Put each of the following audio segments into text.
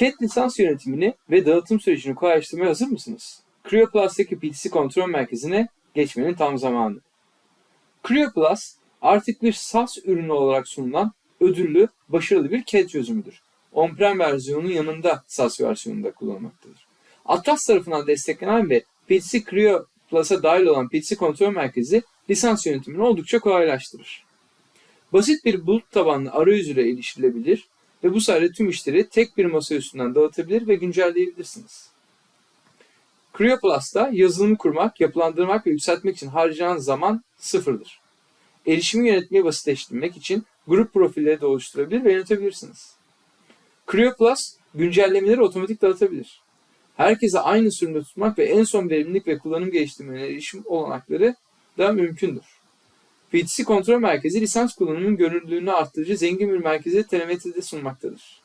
CAD lisans yönetimini ve dağıtım sürecini kolaylaştırmaya hazır mısınız? CryoPlus'taki PTC kontrol merkezine geçmenin tam zamanı. CryoPlus artık bir SaaS ürünü olarak sunulan ödüllü, başarılı bir CAD çözümüdür. On-prem versiyonunun yanında SaaS versiyonunda kullanılmaktadır. Atlas tarafından desteklenen ve PTC Creo Plus'a dahil olan PTC kontrol merkezi lisans yönetimini oldukça kolaylaştırır. Basit bir bulut tabanlı arayüzüyle erişilebilir ve bu sayede tüm işleri tek bir masa üstünden dağıtabilir ve güncelleyebilirsiniz. Creo Plus'ta yazılımı kurmak, yapılandırmak ve yükseltmek için harcanan zaman sıfırdır. Erişimi yönetmeyi basitleştirmek için grup profilleri de oluşturabilir ve yönetebilirsiniz. Creo Plus güncellemeleri otomatik dağıtabilir. Herkese aynı sürümde tutmak ve en son verimlilik ve kullanım geliştirmelerine erişim olanakları da mümkündür. PTC kontrol merkezi lisans kullanımının görünürlüğünü arttırıcı zengin bir merkezi telemetride sunmaktadır.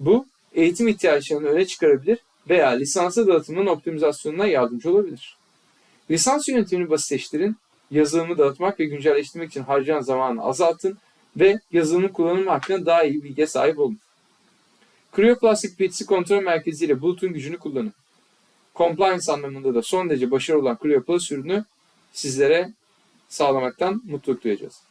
Bu, eğitim ihtiyaçlarını öne çıkarabilir veya lisansa dağıtımının optimizasyonuna yardımcı olabilir. Lisans yönetimini basitleştirin, yazılımı dağıtmak ve güncelleştirmek için harcayan zamanı azaltın ve yazılımın kullanımı hakkında daha iyi bilgiye sahip olun. Creo Plastic PTC kontrol merkezi ile bulutun gücünü kullanın. Compliance anlamında da son derece başarılı olan Creo Plus ürünü sizlere sağlamaktan mutluluk duyacağız.